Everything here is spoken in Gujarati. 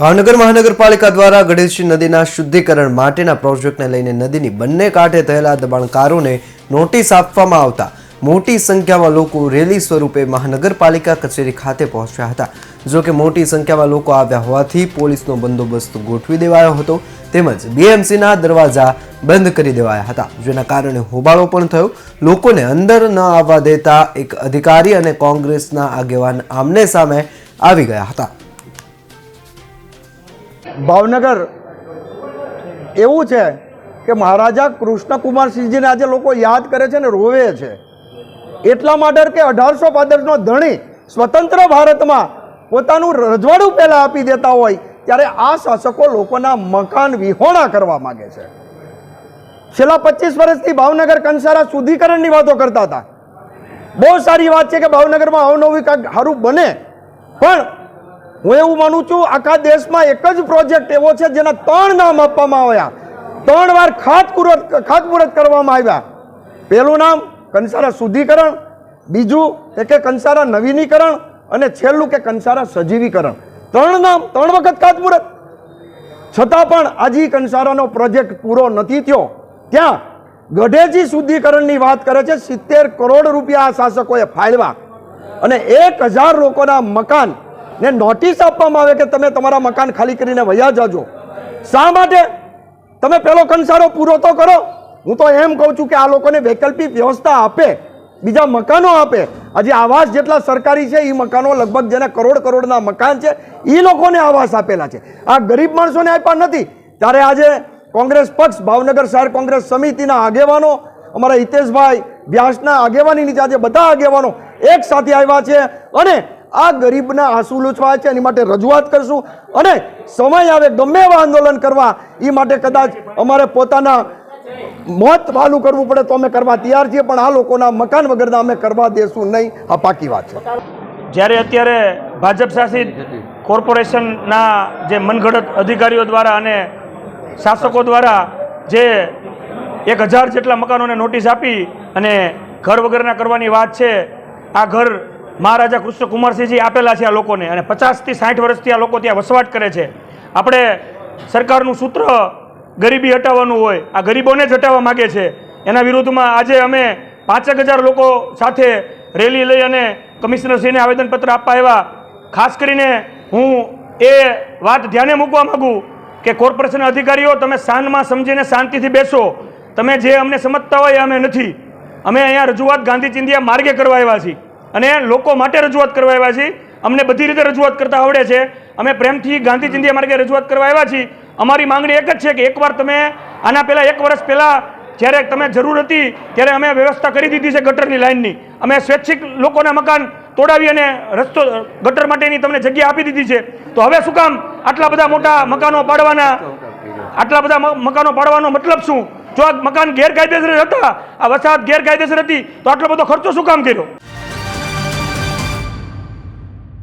ભાવનગર મહાનગરપાલિકા દ્વારા ગણેશજી નદીના શુદ્ધિકરણ માટેના પ્રોજેક્ટને લઈને નદીની બંને કાંઠે થયેલા દબાણકારોને નોટિસ આપવામાં આવતા મોટી સંખ્યામાં લોકો રેલી સ્વરૂપે મહાનગરપાલિકા કચેરી ખાતે પહોંચ્યા હતા. જો કે મોટી સંખ્યામાં લોકો આવ્યા હોવાથી પોલીસનો બંદોબસ્ત ગોઠવી દેવાયો હતો તેમજ બીએમસીના દરવાજા બંધ કરી દેવાયા હતા. જેના કારણે હોબાળો પણ થયો. લોકોને અંદર ન આવવા દેતા એક અધિકારી અને કોંગ્રેસના આગેવાન આમને સામે આવી ગયા હતા. ભાવનગર એવું છે કે મહારાજા કૃષ્ણકુમારસિંહજીને આજે લોકો યાદ કરે છે ને રોવે છે. એટલા માટે કે અઢારસો પાદરનો ધણી સ્વતંત્ર ભારતમાં પોતાનું રજવાડું પહેલાં આપી દેતા હોય ત્યારે આ શાસકો લોકોના મકાન વિહોણા કરવા માગે છે. છેલ્લા પચીસ વર્ષથી ભાવનગર કંસારા શુદ્ધિકરણની વાતો કરતા હતા. બહુ સારી વાત છે કે ભાવનગરમાં અવનવી કાંઈક સારું બને, પણ હું એવું માનું છું, આખા દેશમાં એક જ પ્રોજેક્ટ એવો છે જેના ત્રણ નામ આપવામાં આવ્યા. ત્રણ વાર ખાતમુહૂર્ત ખાતમુહૂર્ત કરવામાં આવ્યા. પહેલું નામ કંસારા શુદ્ધિકરણ, બીજું કે કંસારા નવીનીકરણ, અને છેલ્લું કે કંસારા સજીવીકરણ. ત્રણ નામ, ત્રણ વખત ખાતમુહૂર્ત. છતાં પણ આજે કંસારાનો પ્રોજેક્ટ પૂરો નથી થયો. ત્યાં ગઢેજી શુદ્ધિકરણની વાત કરે છે, સિત્તેર કરોડ રૂપિયા આ શાસકોએ ફાળવા અને એક હજાર લોકોના મકાન ને નોટિસ આપવામાં આવે કે તમે તમારા મકાન ખાલી કરીને વયા જાજો. શા માટે? તમે પેલો કંસારો પૂરો તો કરો. હું તો એમ કહું છું કે આ લોકોને વૈકલ્પિક વ્યવસ્થા આપે, બીજા મકાનો આપે. આજે આવાસ જેટલા સરકારી છે એ મકાનો લગભગ જેને કરોડ કરોડના મકાન છે એ લોકોને આવાસ આપેલા છે. આ ગરીબ માણસોને આપ્યા નથી. ત્યારે આજે કોંગ્રેસ પક્ષ, ભાવનગર શહેર કોંગ્રેસ સમિતિના આગેવાનો, અમારા હિતેશભાઈ વ્યાસના આગેવાની નીચે આજે બધા આગેવાનો એક સાથે આવ્યા છે. અને આ ગરીબના આંસુ લૂછવા છે, એની માટે રજૂઆત કરશું. અને સમય આવે ગમે એવા આંદોલન કરવા, એ માટે કદાચ અમારે પોતાના મોત વાલું કરવું પડે તો અમે કરવા તૈયાર છીએ, પણ આ લોકોના મકાન વગરના અમે કરવા દેશું નહીં. આ પાકી વાત છે. જ્યારે અત્યારે ભાજપ શાસિત કોર્પોરેશનના જે મનગઢત અધિકારીઓ દ્વારા અને શાસકો દ્વારા જે એક હજાર જેટલા મકાનોને નોટિસ આપી અને ઘર વગરના કરવાની વાત છે, આ ઘર મહારાજા કૃષ્ણકુમારસિંહજી આપેલા છે આ લોકોને અને પચાસથી સાઠ વર્ષથી આ લોકો ત્યાં વસવાટ કરે છે. આપણે સરકારનું સૂત્ર ગરીબી હટાવવાનું હોય, આ ગરીબોને જ હટાવવા માગે છે. એના વિરુદ્ધમાં આજે અમે પાંચેક હજાર લોકો સાથે રેલી લઈ અને કમિશનરશ્રીને આવેદનપત્ર આપવા આવ્યા. ખાસ કરીને હું એ વાત ધ્યાને મૂકવા માગું કે કોર્પોરેશન અધિકારીઓ, તમે શાનમાં સમજીને શાંતિથી બેસો. તમે જે અમને સમજતા હોય એ અમે નથી. અમે અહીંયા રજૂઆત ગાંધી ચિંધિયા માર્ગે કરવા આવ્યા છીએ. અને લોકો માટે રજૂઆત કરવા આવ્યા છીએ. અમને બધી રીતે રજૂઆત કરતા આવડે છે. અમે પ્રેમથી ગાંધી ચિંધ્યા માર્ગે રજૂઆત કરવા આવ્યા છીએ. અમારી માંગણી એક જ છે કે એકવાર તમે આના પહેલાં, એક વર્ષ પહેલાં જ્યારે તમે જરૂર હતી, ત્યારે અમે વ્યવસ્થા કરી દીધી છે ગટરની લાઇનની. અમે સ્વૈચ્છિક લોકોના મકાન તોડાવી અને રસ્તો, ગટર માટેની તમને જગ્યા આપી દીધી છે. તો હવે શું કામ? આટલા બધા મોટા મકાનો પાડવાના, આટલા બધા મકાનો પાડવાનો મતલબ શું? જો આ મકાન ગેરકાયદેસર હતા, આ વસાહત ગેરકાયદેસર હતી, તો આટલો બધો ખર્ચો શું કામ કર્યો?